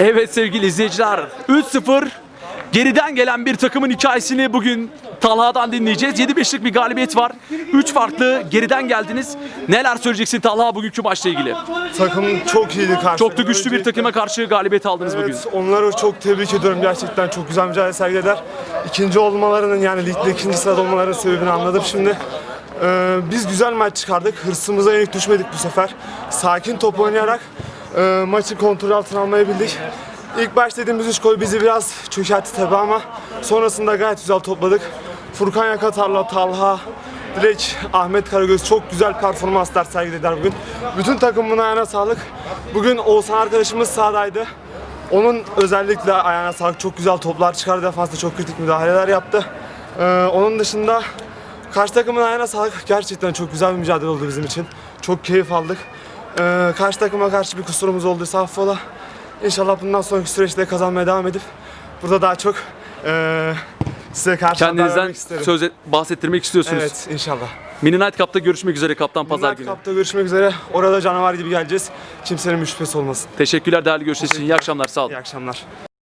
Evet sevgili izleyiciler 3-0 geriden gelen bir takımın hikayesini bugün Talha'dan dinleyeceğiz. 7-5'lik bir galibiyet var. 3 farklı geriden geldiniz. Neler söyleyeceksin Talha bugünkü maçla ilgili? Takım çok iyiydi karşıda. Çok da güçlü bir takıma karşı galibiyet aldınız bugün. Evet, onları çok tebrik ediyorum gerçekten çok güzel mücadele sergilediler. İkinci olmalarının yani ligde ikinci sırada olmalarının sebebini anladım şimdi. Ee, biz güzel maç çıkardık. Hırsımıza yenik düşmedik bu sefer. Sakin top oynayarak e, maçı kontrol altına almayı bildik. İlk baş dediğimiz üç gol bizi biraz çökertti tabi ama sonrasında gayet güzel topladık. Furkan Yakatar'la Talha, Direk, Ahmet Karagöz çok güzel performanslar sergilediler bugün. Bütün takımın ayağına sağlık. Bugün Oğuzhan arkadaşımız sahadaydı. Onun özellikle ayağına sağlık çok güzel toplar çıkardı defansta çok kritik müdahaleler yaptı. Ee, onun dışında karşı takımın ayağına sağlık gerçekten çok güzel bir mücadele oldu bizim için. Çok keyif aldık. Ee, karşı takıma karşı bir kusurumuz olduysa affola. İnşallah bundan sonraki süreçte kazanmaya devam edip burada daha çok ee, size karşı haber Kendinizden vermek isterim. söz et- bahsettirmek istiyorsunuz. Evet inşallah. Mini Night Cup'ta görüşmek üzere Kaptan Pazar Night günü. Cup'ta görüşmek üzere. Orada canavar gibi geleceğiz. Kimsenin bir şüphesi olmasın. Teşekkürler değerli görüşler için. İyi akşamlar. Sağ olun. İyi akşamlar.